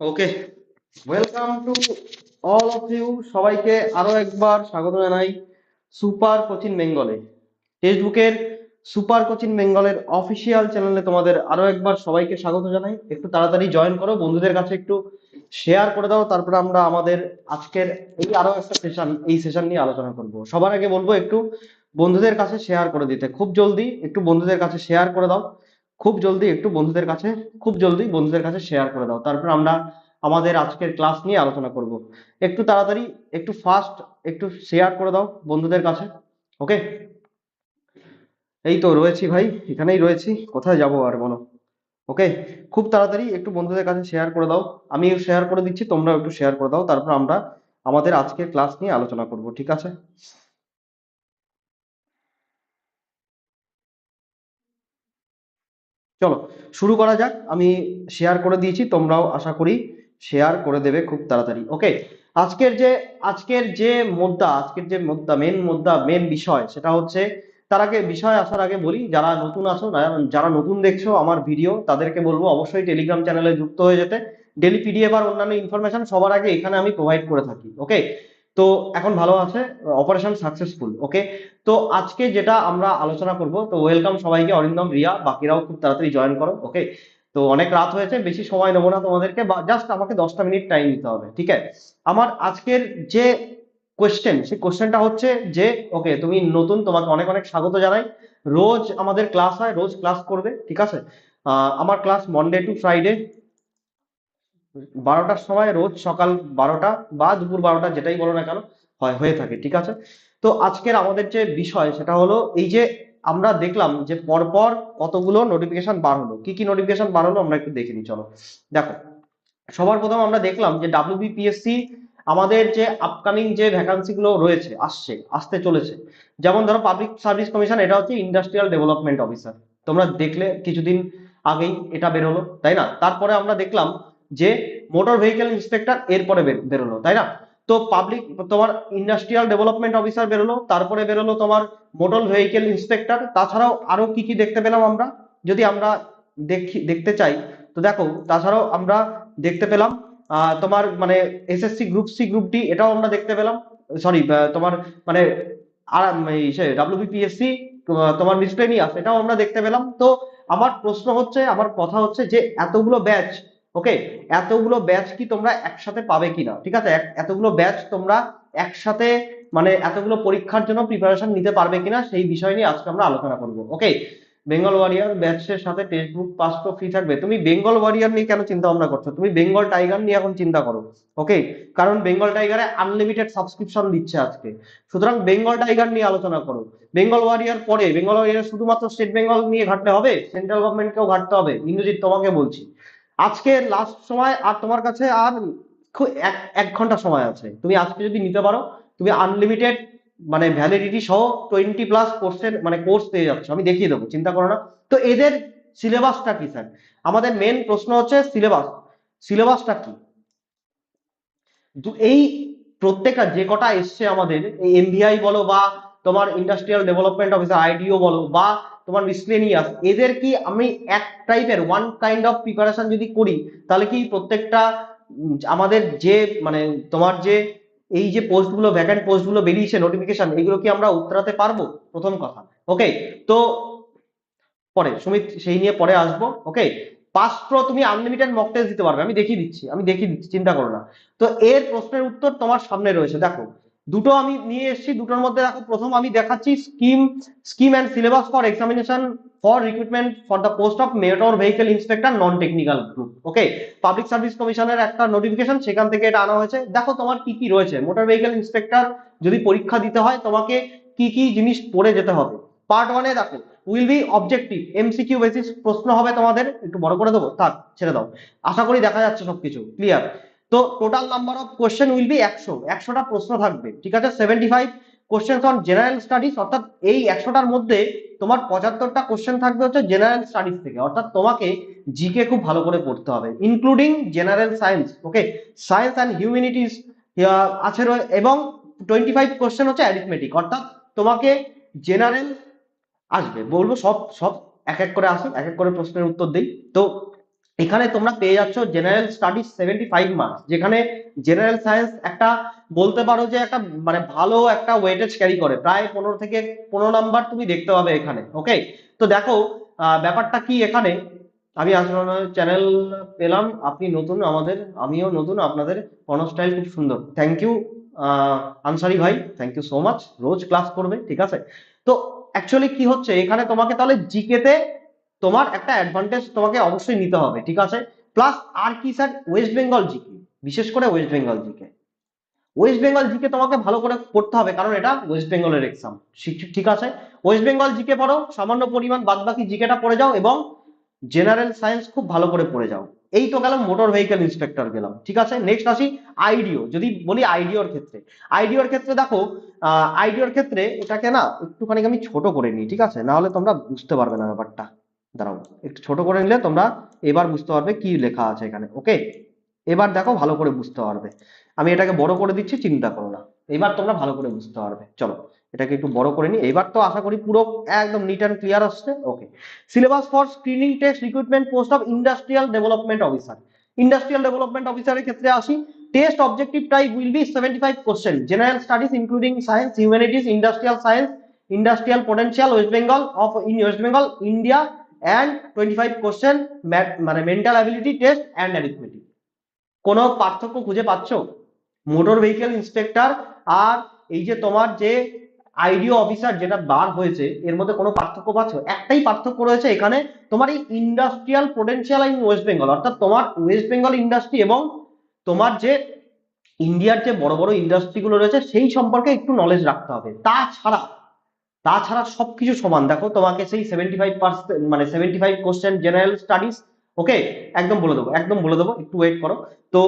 Okay welcome to all of you সবাইকে আরও একবার স্বাগত জানাই সুপার কোচিং বেঙ্গলে। ফেসবুকের সুপার কোচিং বেঙ্গলের অফিসিয়াল চ্যানেলে তোমাদের আরও একবার সবাইকে স্বাগত জানাই। একটু তাড়াতাড়ি জয়েন করো, বন্ধুদের কাছে একটু শেয়ার করে দাও, তারপরে আমরা আমাদের আজকের এই আরও একটা সেশন এই সেশন নিয়ে আলোচনা করব। সবার আগে বলব একটু বন্ধুদের কাছে শেয়ার করে দিতে। খুব জলদি একটু বন্ধুদের কাছে শেয়ার করে দাও। খুব জলদি একটু বন্ধুদের কাছে, খুব জলদি বন্ধুদের কাছে শেয়ার করে দাও। তারপর আমরা আমাদের আজকের ক্লাস নিয়ে আলোচনা করব। একটু তাড়াতাড়ি, একটু ফাস্ট একটু শেয়ার করে দাও বন্ধুদের কাছে ওকে এই তো রয়েছি ভাই, এখানেই রয়েছি, কোথায় যাব আর বলো ওকে খুব তাড়াতাড়ি একটু বন্ধুদের কাছে শেয়ার করে দাও আমি শেয়ার করে দিচ্ছি, তোমরাও একটু শেয়ার করে দাও, তারপর আমরা আমাদের আজকের ক্লাস নিয়ে আলোচনা করব, ঠিক আছে? চলো, শুরু করা যাক, আমি শেয়ার করে দিয়েছি, তোমরাও আশা করি শেয়ার করে দেবে খুব তাড়াতাড়ি। ওকে আজকের যে আজকের যে মুদ্রা, আজকের যে মুদ্রা মেন মুদ্রা মেন বিষয়, সেটা হচ্ছে তার আগে, বিষয় আসার আগে বলি, যারা নতুন যারা- যারা নতুন দেখছ আমার ভিডিও তাদেরকে বলব অবশ্যই টেলিগ্রাম চ্যানেলে যুক্ত হয়ে যেতে। ডেলি পিডিএফ আর অন্যান্য ইনফরমেশন সবার আগে এখানে আমি প্রোভাইড করে থাকি। ওকে তো এখন ভালো আছে অপারেশন সাকসেসফুল ওকে তো আজকে যেটা আমরা আলোচনা করব, তো ওয়েলকাম সবাইকে, অরিন্দম, রিয়া, বাকিরাও খুব তাড়াতাড়ি জয়েন করো ওকে তো অনেক রাত হয়েছে, বেশি সময় নেব না তোমাদেরকে জাস্ট আমাকে দশটা মিনিট টাইম দিতে হবে, ঠিক আছে? আমার আজকের যে কোয়েশ্চেন সেই কোয়েশ্চেনটা হচ্ছে যে ওকে তুমি নতুন তোমাকে অনেক অনেক স্বাগত জানাই। রোজ আমাদের ক্লাস হয়, রোজ ক্লাস করবে, ঠিক আছে? আমার ক্লাস মনডে টু ফ্রাইডে বারোটার সময়, রোজ সকাল বারোটা বা দুপুর বারোটা, যেটাই বলো না কেন, হয়, হয়ে থাকে, ঠিক আছে? তো আজকের আমাদের যে বিষয়, সেটা হলো এই যে আমরা দেখলাম যে পরপর কতগুলো নোটিফিকেশন বার হলো। কি কি নোটিফিকেশন বার হলো আমরা একটু দেখে নিই, চলো। দেখো, সবার প্রথম আমরা দেখলাম যে ডাব্লিউবিপিএসসি আমাদের যে আপকামিং যে ভ্যাকান্সি গুলো রয়েছে, আসছে, আসতে চলেছে। যেমন ধরো পাবলিক সার্ভিস কমিশন এটা হচ্ছে ইন্ডাস্ট্রিয়াল ডেভেলপমেন্ট অফিসার তোমরা দেখলে কিছুদিন আগেই এটা বেরোলো তাই না? তারপরে আমরা দেখলাম যে মোটর ভেহিকেল ইন্সপেক্টর এরপরে বের- বেরোলো তাই না? তো পাবলিক তোমার ইন্ডাস্ট্রিয়াল ডেভেলপমেন্ট অফিসার বেরোলো, তারপরে বেরোলো তোমার মোটর ভেহিকেল ইন্সপেক্টর তাছাড়াও আরও কি কি দেখতে পেলাম আমরা? যদি আমরা দেখি, দেখতে চাই, তো দেখো, তাছাড়াও আমরা দেখতে পেলাম তোমার মানে SSC group C group D এটাও আমরা দেখতে পেলাম সরি তোমার মানে আর ডাব্লিউবিপিএসসি তোমার মিসলেনিয়াস এটাও আমরা দেখতে পেলাম। তো আমার প্রশ্ন হচ্ছে, আমার কথা হচ্ছে যে এতগুলো ব্যাচ ওকে এতগুলো ব্যাচ কি তোমরা একসাথে পাবে কিনা? ঠিক আছে? এতগুলো ব্যাচ তোমরা একসাথে মানে এতগুলো পরীক্ষার জন্য প্রিপারেশন নিতে পারবে কিনা সেই বিষয় নিয়ে আজকে আমরা আলোচনা করব। ওকে বেঙ্গল ওয়ারিয়ার ব্যাচের সাথে টেক্সট বুক পাস তো ফ্রি থাকবে। তুমি বেঙ্গল ওয়ারিয়ার নিয়ে কেন চিন্তা ভাবনা করছ? তুমি বেঙ্গল টাইগার নিয়ে এখন চিন্তা করো। ওকে কারণ বেঙ্গল টাইগারে আনলিমিটেড সাবস্ক্রিপশন দিচ্ছে আজকে। সুতরাং বেঙ্গল টাইগার নিয়ে আলোচনা করো। বেঙ্গল ওয়ারিয়ার পরে বেঙ্গল ওয়ারিয়ার শুধুমাত্র স্টেট বেঙ্গল নিয়ে ঘাটলে হবে সেন্ট্রাল গভর্নমেন্টকেও ঘাটতে হবে। ইন্দ্রজিৎ তোমাকে বলছি। আজকে লাস্ট সময় আর তোমার কাছে আর এক এক ঘণ্টা সময় আছে। তুমি আজকে যদি নিতে পারো, তুমি আনলিমিটেড মানে ভ্যালিডিটি সহ টোয়েন্টি প্লাস কোর্সের মানে কোর্স পেয়ে যাচ্ছ। আমি দেখিয়ে দেবো, চিন্তা করো না। তো এদের সিলেবাসটা কি স্যার আমাদের মেন প্রশ্ন হচ্ছে সিলেবাস সিলেবাসটা কি? এই প্রত্যেকটা যে কটা এসছে আমাদের, এই এমভিআই বলো বা তোমার ইন্ডাস্ট্রিয়াল ডেভেলপমেন্ট অফিসার আইডিও বলো বা তোমার মিসলেনিয়াস এদের কি আমি এক টাইপের ওয়ান কাইন্ড অফ প্রিপারেশন যদি করি, তাহলে কি প্রত্যেকটা আমাদের যে মানে তোমার যে, এই যে পোস্টগুলো ভ্যাকেন্ট পোস্টগুলো বেরিয়েছে নোটিফিকেশন এগুলো কি আমরা উত্তরাতে পারব? প্রথম কথা। ওকে তো পরে, সুমিত, সেই নিয়ে পরে আসব। ওকে পাস প্রো তুমি আনলিমিটেড মক টেস্ট দিতে পারবে। আমি দেখিয়ে দিচ্ছি, আমি দেখিয়ে দিচ্ছি, চিন্তা করো না। তো এর প্রশ্নের উত্তর তোমার সামনে রয়েছে। দেখো দুটো আমি নিয়ে এসেছি, দুটোর মধ্যে দেখো প্রথম আমি দেখাচ্ছি scheme scheme and syllabus for examination for recruitment for the post of motor vehicle inspector non technical group okay public service কমিশনের একটা নোটিফিকেশন সেখান থেকে এটা আনা হয়েছে। দেখো তোমার কি কি রয়েছে? মোটর ভেহিকেল ইন্সপেক্টর যদি পরীক্ষা দিতে হয়, তোমাকে কি কি জিনিস পড়ে যেতে হবে? পার্ট ওয়ানে দেখো will be objective MCQ basis প্রশ্ন হবে তোমাদের, একটু বড় করে দেবো, থাক, ছেড়ে দাও। আশা করি দেখা যাচ্ছে সবকিছু ক্লিয়ার তো total number of question will be একশো। একশোটা প্রশ্ন থাকবে, ঠিক আছে? Seventy five question on general studies অর্থাৎ এই একশোটার মধ্যে তোমার পঁচাত্তরটা কোশ্চেন থাকবে হচ্ছে জেনারেল স্টাডিজ থেকে। অর্থাৎ তোমাকে জিকে খুব ভালো করে পড়তে হবে including general science okay science and humanities আছে এবং টোয়েন্টি ফাইভ কোশ্চেন হচ্ছে অ্যারিথমেটিক অর্থাৎ তোমাকে জেনারেল আসবে। বলব সব সব এক এক করে আসুন এক এক করে প্রশ্নের উত্তর দিই। তো এখানে তোমরা পেয়ে যাচ্ছ general studies seventy five marks যেখানে জেনারেল সায়েন্স একটা বলতে পারো যে একটা মানে ভালো একটা ওয়েটেজ ক্যারি করে। প্রায় পনেরো থেকে পনেরো নাম্বার তুমি দেখতে পাবে এখানে ওকে তো দেখো ব্যাপারটা কি এখানে? আমি আসলে চ্যানেল পেলাম, আপনি নতুন, আমাদের, আমিও নতুন, আপনাদের স্টাইল খুব সুন্দর। থ্যাংক ইউ আনসারি ভাই থ্যাংক ইউ সো মাচ রোজ ক্লাস করবে, ঠিক আছে? তো অ্যাকচুয়ালি কি হচ্ছে? এখানে তোমাকে তাহলে জিকেতে তোমার একটা অ্যাডভান্টেজ তোমাকে অবশ্যই নিতে হবে, ঠিক আছে? প্লাস আর কি স্যার ওয়েস্ট বেঙ্গল জিকে বিশেষ করে West Bengal GK West Bengal GK তোমাকে ভালো করে পড়তে হবে, কারণ এটা ওয়েস্ট বেঙ্গলের এক্সাম ঠিক আছে? ওয়েস্ট বেঙ্গল জিকে পড়ো, সামান্য পরিমাণ বাদ বাকি জিকেটা পড়ে যাও এবং জেনারেল সায়েন্স খুব ভালো করে পড়ে যাও। এই তো গেলাম মোটর ভেহিকেল ইন্সপেক্টর গেলাম, ঠিক আছে? নেক্সট আসি আইডিও যদি বলি আইডিওর ক্ষেত্রে। আইডিওর ক্ষেত্রে দেখো আইডিওর ক্ষেত্রে এটাকে না একটুখানি আমি ছোট করে নিই, ঠিক আছে? না হলে তোমরা বুঝতে পারবে না ব্যাপারটা। দাঁড়াও, একটু ছোট করে নিলে তোমরা এবার বুঝতে পারবে কি লেখা আছে এখানে ওকে এবার দেখো ভালো করে বুঝতে পারবে। আমি এটাকে বড় করে দিচ্ছি, চিন্তা করো না। এবার তোমরা ভালো করে বুঝতে পারবে। চলো, এটাকে একটু বড় করে নিই। এবার তো আশা করি পুরো একদম নিট অ্যান্ড ক্লিয়ার আসছে okay syllabus for screening test recruitment post of industrial development officer industrial development অফিসারের ক্ষেত্রে আসি। Test objective type will be 75 question general studies including science humanities industrial science industrial potential West Bengal of in West Bengal India and twenty five question মানে mental ability test and arithmetic কোনো পার্থক্য খুঁজে পাচ্ছ? Motor vehicle inspector আর এই যে তোমার যে আইডিও officer যেটা বার হয়েছে, এর মধ্যে কোনো পার্থক্য পাচ্ছ? একটাই পার্থক্য রয়েছে এখানে তোমার এই industrial potential in West Bengal অর্থাৎ তোমার ওয়েস্ট বেঙ্গল ইন্ডাস্ট্রি এবং তোমার যে ইন্ডিয়ার যে বড় বড় ইন্ডাস্ট্রিগুলো রয়েছে, সেই সম্পর্কে একটু নলেজ রাখতে হবে। তাছাড়া তাছাড়া সবকিছু সমান। দেখো, তোমাকে সেই সেভেন্টি ফাইভ পার্সেন্ট মানে seventy five question general studies okay একদম বলে দেবো, একদম বলে দেবো, একটু ওয়েট করো। তো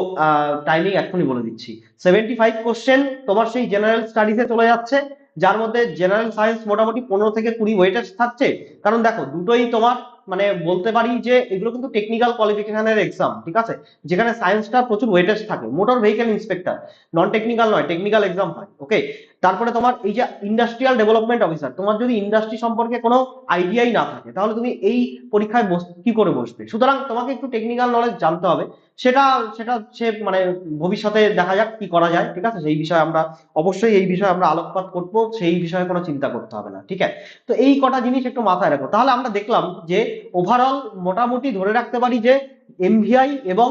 টাইমিং এখনই বলে দিচ্ছি। সেভেন্টি ফাইভ কোশ্চেন তোমার সেই জেনারেল স্টাডিজে চলে যাচ্ছে, যার মধ্যে জেনারেল সায়েন্স মোটামুটি পনেরো থেকে কুড়ি ওয়েটেজ থাকছে। কারণ দেখো, দুটোই তোমার মানে বলতে পারি যে এগুলো কিন্তু টেকনিক্যাল কোয়ালিফিকেশনের এক্সাম ঠিক আছে? যেখানে সায়েন্সটা প্রচুর ওয়েটেজ থাকে motor vehicle inspector non technical নয় টেকনিক্যাল এক্সাম হয় ওকে তারপরে তোমার এই যে ইন্ডাস্ট্রিয়াল ডেভেলপমেন্ট অফিসার তোমার যদি ইন্ডাস্ট্রি সম্পর্কে কোনো আইডিয়াই না থাকে, তাহলে তুমি এই পরীক্ষায় বস, কি করে বসবে? সুতরাং তোমাকে একটু টেকনিক্যাল নলেজ জানতে হবে। সেটা সেটা সে মানে ভবিষ্যতে দেখা যাক কি করা যায়, ঠিক আছে? সেই বিষয়ে আমরা, অবশ্যই এই বিষয়ে আমরা আলোকপাত করব, সেই বিষয়ে কোনো চিন্তা করতে হবে না, ঠিক আছে? তো এই কটা জিনিস একটু মাথায় রাখো। তাহলে আমরা দেখলাম যে ওভারঅল মোটামুটি ধরে রাখতে পারি যে এমভিআই এবং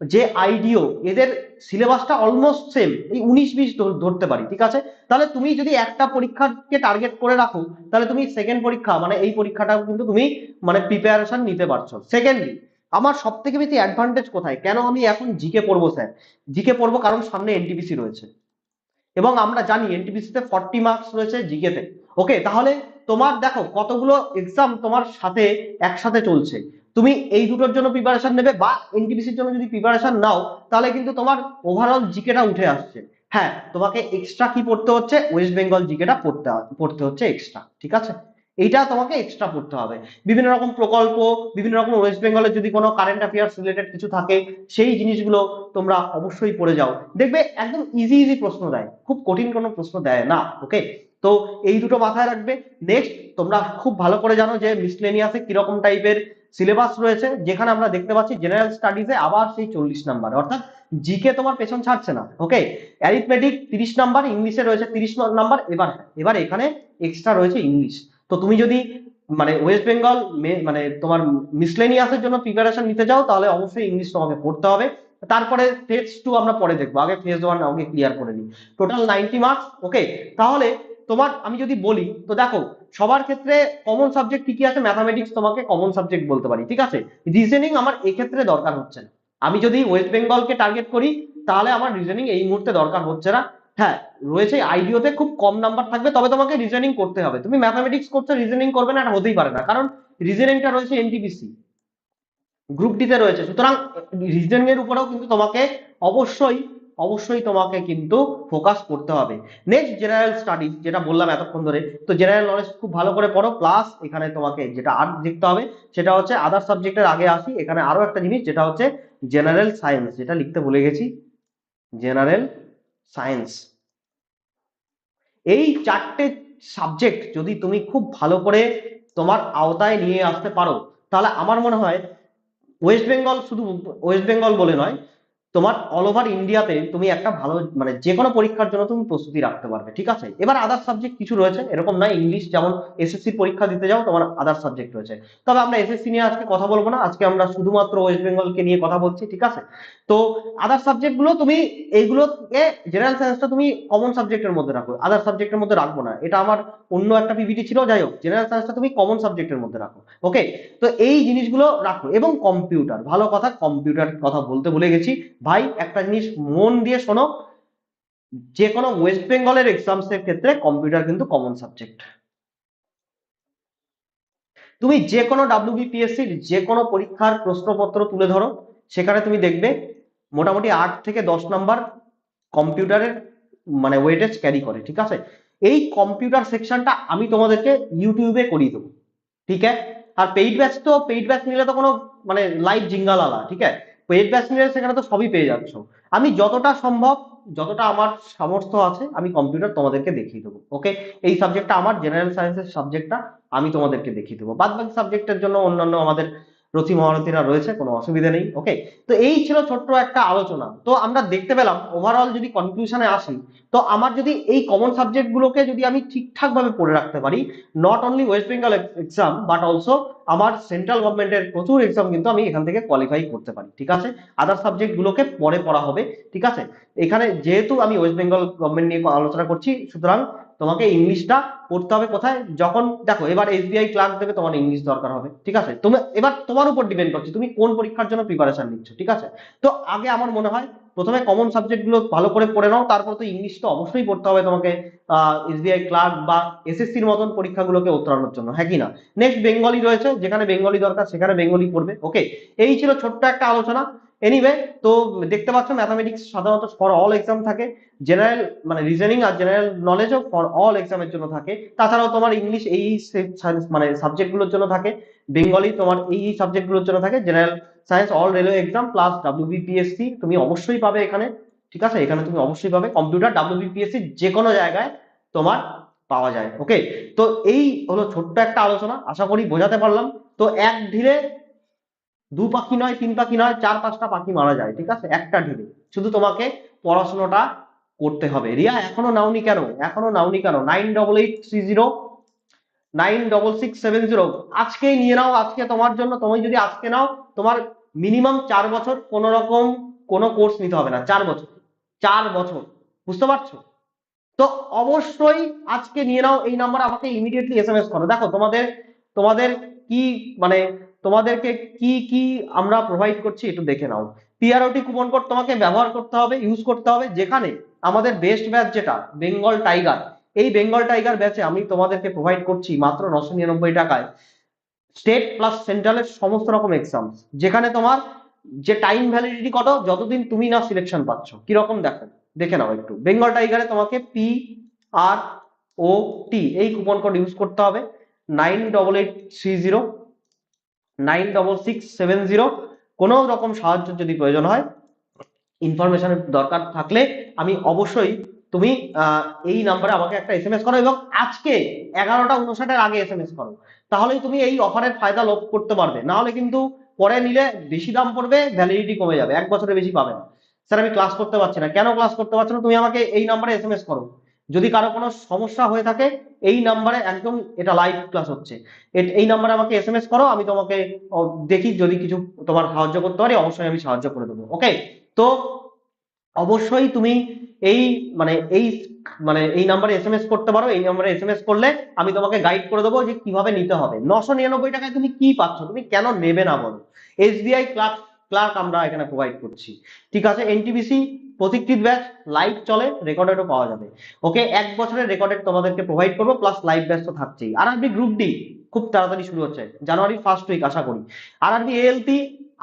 যে আইডিও এদের সিলেবাসটা অলমোস্ট সেম এই উনিশ বিশ ধরতে পারি, ঠিক আছে? তাহলে তুমি যদি একটা পরীক্ষাকে টার্গেট করে রাখো, তাহলে তুমি সেকেন্ড পরীক্ষা মানে এই পরীক্ষাটাও কিন্তু তুমি মানে প্রিপারেশন নিতে পারছ। সেকেন্ডলি আমার সব থেকে বেশি অ্যাডভান্টেজ কোথায়? কেন আমি এখন জিকে পড়ব স্যার জিকে পড়ব কারণ সামনে এনটিপিসি রয়েছে। এবং আমরা জানি এনটিপিসিতে ফর্টি মার্কস রয়েছে জিকেতে ওকে তাহলে তোমার দেখো কতগুলো এক্সাম তোমার সাথে, একসাথে চলছে। তুমি এই দুটোর জন্য প্রিপারেশন নেবে বা এনটিপিসির জন্য যদি প্রিপারেশন নাও, তাহলে কিন্তু তোমার ওভারঅল জিকেটা উঠে আসছে। হ্যাঁ তোমাকে এক্সট্রা কি পড়তে হচ্ছে? ওয়েস্ট বেঙ্গল জিকেটা পড়তে পড়তে হচ্ছে এক্সট্রা ঠিক আছে? এইটা তোমাকে এক্সট্রা পড়তে হবে। বিভিন্ন রকম প্রকল্প, বিভিন্ন রকম ওয়েস্ট বেঙ্গলের যদি কোনো কারেন্ট অ্যাফেয়ার্স রিলেটেড কিছু থাকে, সেই জিনিসগুলো তোমরা অবশ্যই পড়ে যাও। দেখবে একদম ইজি ইজি প্রশ্ন দেয়, খুব কঠিন কোনো প্রশ্ন দেয় না ওকে তো এই দুটো মাথায় রাখবে। নেক্সট তোমরা খুব ভালো করে জানো যে মিসলেনিয়াসে কীরকম টাইপের সিলেবাস রয়েছে। যেখানে আমরা দেখতে পাচ্ছি জেনারেল স্টাডিজে আবার সেই চল্লিশ নাম্বার অর্থাৎ জিকে তোমার পেছন ছাড়ছে না ওকে অ্যারিথমেটিক তিরিশ নাম্বার ইংলিশে রয়েছে তিরিশ নাম্বার এবার এবার এখানে এক্সট্রা রয়েছে ইংলিশ তো তুমি যদি মানে ওয়েস্ট বেঙ্গল মানে তোমার মিসলেনিয়াসের জন্য প্রিপারেশন নিতে যাও, তাহলে অবশ্যই ইংলিশ তোমাকে পড়তে হবে। তারপরে ফেজ টু আমরা পরে দেখব। আগে ফেজ ওয়ান আগে ক্লিয়ার করে নিই টোটাল নাইনটি মার্কস ওকে তাহলে তোমার, আমি যদি বলি, তো দেখো, সবার ক্ষেত্রে কমন সাবজেক্ট কি কি আছে? ম্যাথামেটিক্স তোমাকে কমন সাবজেক্ট বলতে পারি, ঠিক আছে? রিজনিং আমার এক্ষেত্রে দরকার হচ্ছে না। আমি যদি ওয়েস্ট বেঙ্গলকে টার্গেট করি, তাহলে আমার রিজনিং এই মুহূর্তে দরকার হচ্ছে না। হ্যাঁ রয়েছে আইডিওতে খুব কম নাম্বার থাকবে, তবে তোমাকে রিজনিং করতে হবে। তুমি ম্যাথামেটিক্স করছ রিজনিং করবে না, এটা হতেই পারে না। কারণ রিজনিংটা রয়েছে এনটিপিসি গ্রুপ ডিতে রয়েছে। সুতরাং রিজনিং এর উপরেও কিন্তু তোমাকে অবশ্যই অবশ্যই তোমাকে কিন্তু ফোকাস করতে হবে। নেক্সট জেনারেল স্টাডিজ যেটা বললাম এতক্ষণ ধরে, তো জেনারেল নলেজ খুব ভালো করে পড়ো প্লাস এখানে তোমাকে যেটা আর দেখতে হবে, সেটা হচ্ছে আদার সাবজেক্টের আগে আসি, এখানে আরও একটা জিনিস, যেটা হচ্ছে জেনারেল সায়েন্স যেটা লিখতে ভুলে গেছি। জেনারেল সায়েন্স এই চারটে সাবজেক্ট যদি তুমি খুব ভালো করে তোমার আওতায় নিয়ে আসতে পারো, তাহলে আমার মনে হয় ওয়েস্ট বেঙ্গল শুধু ওয়েস্ট বেঙ্গল বলে নয় তোমার অল ওভার ইন্ডিয়াতে তুমি একটা ভালো মানে যে কোনো পরীক্ষার জন্য তুমি প্রস্তুতি রাখতে পারবে, ঠিক আছে? এবার আদার সাবজেক্ট কিছু রয়েছে, এরকম নয় ইংলিশ যেমন এসএসসি পরীক্ষা দিতে যাও, তোমার আদার সাবজেক্ট রয়েছে। তবে আমরা এসএসসি নিয়ে আজকে কথা বলব না, আজকে আমরা শুধুমাত্র ওয়েস্ট বেঙ্গলকে নিয়ে কথা বলছি, ঠিক আছে? তো আদার সাবজেক্টগুলো তুমি, এইগুলোকে জেনারেল সায়েন্সটা তুমি কমন সাবজেক্টের মধ্যে রাখো আদার সাবজেক্টের মধ্যে রাখব না। এটা আমার অন্য একটা পিপিটি ছিল, যাই হোক জেনারেল সায়েন্সটা তুমি কমন সাবজেক্টের মধ্যে রাখো ওকে তো এই জিনিসগুলো রাখো, এবং কম্পিউটার ভালো কথা কম্পিউটার কথা বলতে ভুলে গেছি ভাই, একটা জিনিস মন দিয়ে শোনো যে কোনো ওয়েস্ট বেঙ্গলের এক্সামস এর ক্ষেত্রে কম্পিউটার কিন্তু কমন সাবজেক্ট তুমি যে কোনো ডাব্লিউবিপিএসসি যে কোনো পরীক্ষার প্রশ্নপত্র তুলে ধরো, সেখানে তুমি দেখবে মোটামুটি আট থেকে দশ নাম্বার কম্পিউটারের মানে ওয়েটেজ ক্যারি করে, ঠিক আছে? এই কম্পিউটার সেকশনটা আমি তোমাদেরকে ইউটিউবে করিয়ে দেবো, ঠিক আছে? আর পেইড ব্যাচ তো পেইড ব্যাচ নিলে তো কোনো মানে লাইভ জিঙ্গাল আলা ঠিক আছে? পেইড ব্যাচ সেখানে তো সবই পেয়ে যাচ্ছ আমি যতটা সম্ভব, যতটা আমার সামর্থ্য আছে, আমি কম্পিউটার তোমাদেরকে দেখিয়ে দেবো ওকে এই সাবজেক্টটা আমার জেনারেল সায়েন্সের সাবজেক্টটা আমি তোমাদেরকে দেখিয়ে দেবো। বাদ বাকি সাবজেক্টের জন্য অন্যান্য আমাদের রথি মহারথীরা রয়েছে, কোনো অসুবিধা নেই ওকে তো এই ছিল ছোট্ট একটা আলোচনা। তো আমরা দেখতে পেলাম ওভারঅল যদি কনক্লুশনে আসি, তো আমার যদি এই কমন সাবজেক্ট গুলোকে যদি আমি ঠিকঠাক ভাবে পড়ে রাখতে পারি not only West Bengal exam but also আমার সেন্ট্রাল গভর্নমেন্টের প্রচুর এক্সাম কিন্তু আমি এখান থেকে কোয়ালিফাই করতে পারি, ঠিক আছে? আদার সাবজেক্ট গুলোকে পরে পড়া হবে, ঠিক আছে? এখানে যেহেতু আমি ওয়েস্ট বেঙ্গল গভর্নমেন্ট নিয়ে আলোচনা করছি, সুতরাং তোমাকে ইংলিশটা পড়তে হবে কোথায়? যখন দেখো, এবার এসবিআই ক্লার্ক দেবে তোমার ইংলিশ দরকার হবে, ঠিক আছে? তুমি, এবার তোমার উপর ডিপেন্ড করছে, তুমি কোন পরীক্ষার জন্য প্রিপারেশন নিচ্ছ, ঠিক আছে? তো আগে আমার মনে হয়, প্রথমে কমন সাবজেক্টগুলো ভালো করে পড়ে নাও, তারপর তো ইংলিশ তো অবশ্যই পড়তে হবে তোমাকে এসবিআই ক্লার্ক বা এসএসসির মতন পরীক্ষাগুলোকে উত্তরানোর জন্য হ্যাঁ কি না? নেক্সট বেঙ্গলি রয়েছে, যেখানে বেঙ্গলি দরকার, সেখানে বেঙ্গলি পড়বে ওকে এই ছিল ছোট্ট একটা আলোচনা। এনিওয়ে তো দেখতে পাচ্ছ ম্যাথামেটিক্স সাধারণত ফর অল এক্সাম থাকে জেনারেল মানে রিজনিং আর জেনারেল নলেজও ফর অল এক্সামের জন্য থাকে। তাছাড়াও তোমার ইংলিশ এই মানে সাবজেক্টগুলোর জন্য থাকে বেঙ্গলি তোমার এই সাবজেক্টগুলোর জন্য থাকে general science all railway exam plus WBPSC তুমি অবশ্যই পাবে এখানে, ঠিক আছে? এখানে তুমি অবশ্যই পাবে। কম্পিউটার ডাব্লিউবিপিএসসি যে কোনো জায়গায় তোমার পাওয়া যায় ওকে তো এই হলো ছোট্ট একটা আলোচনা, আশা করি বোঝাতে পারলাম। তো এক ঢিলে দু পাখি নয়, তিন পাখি নয়, চার, পাঁচটা পাখি মারা যায়, ঠিক আছে? একটা ঢিলে। শুধু তোমাকে পড়াশোনাটা করতে হবে। রিয়া, এখনও নাওনি কেন? এখনও নাওনি কেন? Nine double eight three zero, nine double six seven zero, আজকেই নিয়ে নাও, আজকে তোমার জন্য, তুমি যদি আজকে নাও, তোমার মিনিমাম চার বছর কোন রকম কোনো কোর্স নিতে হবে না, চার বছর। চার বছর। বুঝতে পারছ? তো অবশ্যই আজকে নিয়ে নাও, এই নাম্বার আমাকে ইমিডিয়েটলি এস এম এস করো। দেখো, তোমাদের তোমাদের কি মানে তোমাদেরকে কি কি আমরা প্রোভাইড করছি একটু দেখে নাও। পিআরওটি কুপন কোড তোমাকে ব্যবহার করতে হবে ইউজ করতে হবে, যেখানে আমাদের বেস্ট ব্যাচ যেটা বেঙ্গল টাইগার এই বেঙ্গল টাইগার ব্যাচে আমি তোমাদেরকে প্রোভাইড করছি মাত্র নশো নিরানব্বই টাকায়। স্টেট প্লাস সেন্ট্রালের সমস্ত রকম এক্সাম যেখানে তোমার যে টাইম ভ্যালিডিটি কত, যতদিন তুমি না সিলেকশন পাচ্ছ। কীরকম দেখো, দেখে নাও একটু। বেঙ্গল টাইগারে তোমাকে পি আর ও টি এই কুপন কোড ইউজ করতে হবে। Nine double eight three zero nine double six seven zero, কোনো রকম সাহায্য যদি প্রয়োজন হয় ইনফরমেশনের দরকার থাকলে আমি অবশ্যই তুমি এই নাম্বারে আমাকে একটা এস এম এস করো এবং আজকে এগারোটা উনষাটের আগে এস এম এস করো। তাহলেই তুমি এই অফারের ফায়দা লাভ করতে পারবে। না হলে কিন্তু পরে নিলে বেশি দাম পড়বে ভ্যালিডিটি কমে যাবে, এক বছরের বেশি পাবে না। স্যার, আমি ক্লাস করতে পারছি না। কেন ক্লাস করতে পারছ না? তুমি আমাকে এই নাম্বারে এস এম এস করো। যদি কারও কোনো সমস্যা হয়ে থাকে, এই নাম্বারে একদম এটা লাইভ ক্লাস হচ্ছে। এই নাম্বারে আমাকে এস এম এস করো, আমি তোমাকে দেখি যদি কিছু তোমার সাহায্য করতে পারি, অবশ্যই আমি সাহায্য করে দেবো ওকে তো অবশ্যই তুমি এই মানে এই মানে এই নাম্বারে এস এম এস করতে পারো, এই নাম্বারে এস এম এস করলে আমি তোমাকে গাইড করে দেবো যে কীভাবে নিতে হবে। নশো নিরানব্বই টাকায় তুমি কি পাচ্ছ? তুমি কেন নেবে না বলো? এস এসবিআই ক্লার্ক ক্লার্ক আমরা এখানে প্রোভাইড করছি। ঠিক আছে? এনটিবিসি প্রতিকৃত ব্যাচ লাইভ চলে রেকর্ডেডও পাওয়া যাবে। ওকে এক বছরের রেকর্ডেড তোমাদেরকে প্রোভাইড করব প্লাস লাইভ ব্যাচ তো থাকছেই। আর আরবি গ্রুপ ডি খুব তাড়াতাড়ি শুরু হচ্ছে জানুয়ারি ফার্স্ট উইক আশা করি। আর আরবি এএলটি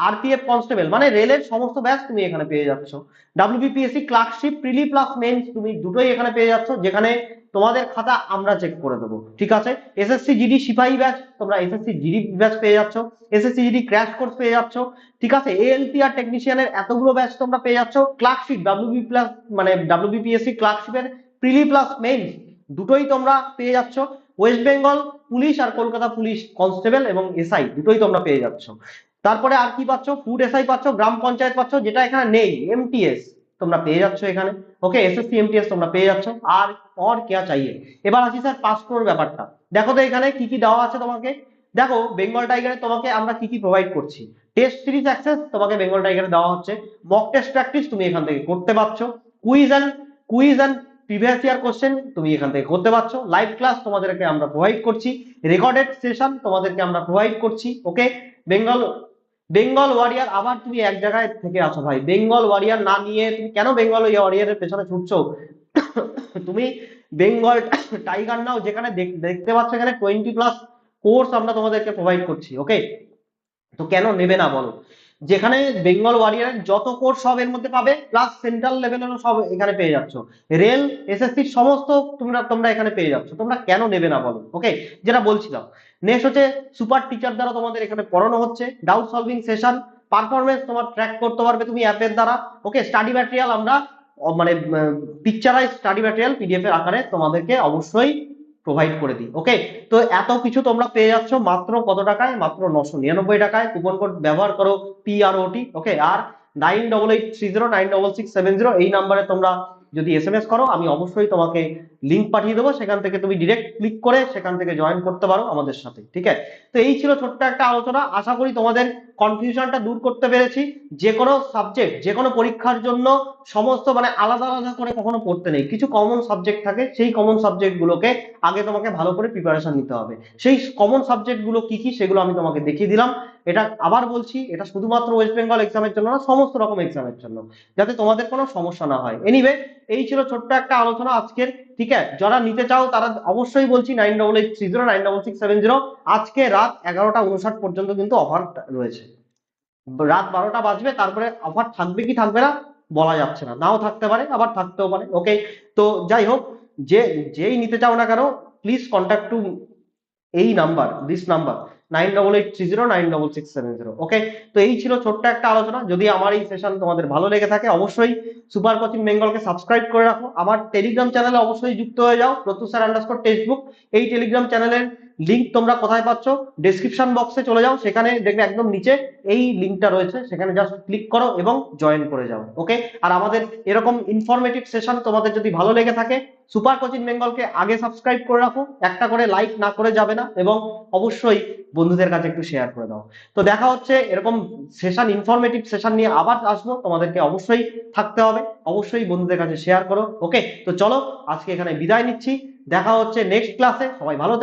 আরপিএফ কনস্টেবল মানে রেলের সমস্ত ব্যাচ তুমি এখানে পেয়ে যাচ্ছ। WBPSC clerkship prelim plus mains তুমি দুটোই এখানে পেয়ে যাচ্ছ, যেখানে তোমাদের খাতা আমরা চেক করে দেবো, ঠিক আছে? এসএসসি জিডি সিপাহী ব্যাচ তোমরা এসএসসি জিডি ব্যাচ পেয়ে যাচ্ছ এসএসসি জিডি ক্র্যাশ কোর্স পেয়ে যাচ্ছ, ঠিক আছে? এএলপি আর টেকনিশিয়ানের এতগুলো ব্যাচ তোমরা পেয়ে যাচ্ছ ক্লার্কশিপ ডাব্লিউবি প্লাস মানে ডাব্লিউবিপিএসসি ক্লার্কশিপের প্রিলি প্লাস মেন্স দুটোই তোমরা পেয়ে যাচ্ছ ওয়েস্ট বেঙ্গল পুলিশ আর কলকাতা পুলিশ কনস্টেবল এবং এসআই দুটোই তোমরা পেয়ে যাচ্ছ। তারপরে আর কি পাচ্ছ? ফুড এসআই পাচ্ছ, গ্রাম পঞ্চায়েত পাচ্ছ, যেটা এখানে নেই এমটিএস তোমরা পেয়ে যাচ্ছ এখানে। ওকে এসএসসি এমটিএস তোমরা পেয়ে যাচ্ছ। আর পর কেয়া চাইয়ে। এবার আসি স্যার পাসপোর্ট ব্যাপারটা। দেখো তো এখানে কি কি দেওয়া আছে তোমাকে? দেখো বেঙ্গল টাইগারে তোমাকে আমরা কি কি প্রোভাইড করছি? টেস্ট সিরিজ অ্যাক্সেস তোমাকে বেঙ্গল টাইগারে দেওয়া হচ্ছে। মক টেস্ট প্র্যাকটিস তুমি এখান থেকে করতে পারছ। Quiz and quiz and previous year question তুমি এখান থেকে করতে পারছ। লাইভ ক্লাস তোমাদেরকে আমরা প্রোভাইড করছি। রেকর্ডেড সেশন তোমাদেরকে আমরা প্রোভাইড করছি। ওকে বেঙ্গল বেঙ্গল ওয়ারিয়ার আবার তুমি এক জায়গায় থেকে আছো ভাই। বেঙ্গল ওয়ারিয়ার না নিয়ে তুমি কেন বেঙ্গল ওয়ারিয়ারের পেছনে ছুটছো? তুমি বেঙ্গল টাইগার নাও, যেখানে দেখ- দেখতে পাচ্ছ এখানে টোয়েন্টি প্লাস কোর্স আমরা তোমাদেরকে প্রোভাইড করছি ওকে তো কেন নেবে না বলো? যেখানে বেঙ্গল ওয়ারিয়ারের যত কোর্স সব এর মধ্যে পাবে প্লাস সেন্ট্রাল লেভেলেরও সব এখানে পেয়ে যাচ্ছ। রেল এসএসসি সমস্ত তোমরা তোমরা এখানে পেয়ে যাচ্ছ। তোমরা কেন নেবে না বলো ওকে যেটা বলছিলাম নেক্সট হচ্ছে সুপার টিচার দ্বারা তোমাদের এখানে পড়ানো হচ্ছে। ডাউট সলভিং সেশন পারফরমেন্স তোমার ট্র্যাক করতে পারবে তুমি অ্যাপের দ্বারা। ওকে স্টাডি ম্যাটেরিয়াল আমরা মানে পিকচারাইজ স্টাডি ম্যাটেরিয়াল পিডিএফ এর আকারে তোমাদেরকে অবশ্যই প্রোভাইড করে দিই। ওকে তো এত কিছু তোমরা পেয়ে যাচ্ছ মাত্র কত টাকায়? মাত্র নশো নিরানব্বই টাকায়। কুপন কোড ব্যবহার করো পিআরওটি ওকে আর nine double eight three zero nine double six seven zero এই নাম্বারে তোমরা যদি এস এম এস করো, আমি অবশ্যই তোমাকে লিঙ্ক পাঠিয়ে দেবো। সেখান থেকে তুমি ডিরেক্ট ক্লিক করে সেখান থেকে জয়েন করতে পারো আমাদের সাথে, ঠিক আছে? তো এই ছিল ছোট্ট একটা আলোচনা। আশা করি তোমাদের কনফিউশনটা দূর করতে পেরেছি। যে কোনো সাবজেক্ট যে কোনো পরীক্ষার জন্য সমস্ত মানে আলাদা আলাদা করে কখনো পড়তে নেই। কিছু কমন সাবজেক্ট থাকে, সেই কমন সাবজেক্ট গুলোকে আগে তোমাকে ভালো করে প্রিপারেশন নিতে হবে। সেই কমন সাবজেক্টগুলো কি কি সেগুলো আমি তোমাকে দেখিয়ে দিলাম। এটা আবার বলছি, এটা শুধুমাত্র ওয়েস্ট বেঙ্গল এক্সামের জন্য না, সমস্ত রকম এক্সামের জন্য, যাতে তোমাদের কোনো সমস্যা না হয়। এনিওয়ে এই ছিল ছোট্ট একটা আলোচনা আজকের। ঠিক আছে? যারা নিতে চাও, তারা অবশ্যই বলছি nine double eight three zero nine double six seven zero আজকে রাত এগারোটা উনষাট পর্যন্ত কিন্তু অফার রয়েছে। রাত বারোটা বাজবে, তারপরে অফার থাকবে কি থাকবে না বলা যাচ্ছে না। নাও থাকতে পারে, আবার থাকতেও পারে ওকে তো যাই হোক, যে, যেই নিতে চাও না কেন প্লিজ কন্ট্যাক্ট টু এই number this number nine double eight three zero, nine double six seven zero. Okay তো এই ছিল ছোট্ট একটা আলোচনা। যদি আমার এই সেশন তোমাদের ভালো লেগে থাকে, অবশ্যই সুপার কোচিং বেঙ্গলকে সাবস্ক্রাইব করে রাখো। আমার টেলিগ্রাম চ্যানেলে অবশ্যই যুক্ত হয়ে যাও। প্রত্যুষার আন্ডারস্কোর টেক্সটবুক এই টেলিগ্রাম চ্যানেলের লিংক তোমরা কোথায় পাচ্ছ? ডেসক্রিপশন বক্সে চলে যাও, সেখানে দেখবে একদম নিচে এই লিংকটা রয়েছে, সেখানে জাস্ট ক্লিক করো এবং জয়েন করে যাও ওকে আর আমাদের এরকম ইনফরমেটিভ সেশন তোমাদের যদি ভালো লেগে থাকে সুপার কোচিং বেঙ্গলকে আগে সাবস্ক্রাইব করে রাখো, একটা করে লাইক না করে যাবে না, এবং অবশ্যই বন্ধুদের কাছে একটু শেয়ার করে দাও। তো দেখা হচ্ছে এরকম সেশন ইনফরমেটিভ সেশন নিয়ে আবার আসব, তোমাদেরকে অবশ্যই থাকতে হবে, অবশ্যই বন্ধুদের কাছে শেয়ার করো ওকে তো চলো, আজকে এখানে বিদায় নিচ্ছি, দেখা হচ্ছে নেক্সট ক্লাসে সবাই ভালো।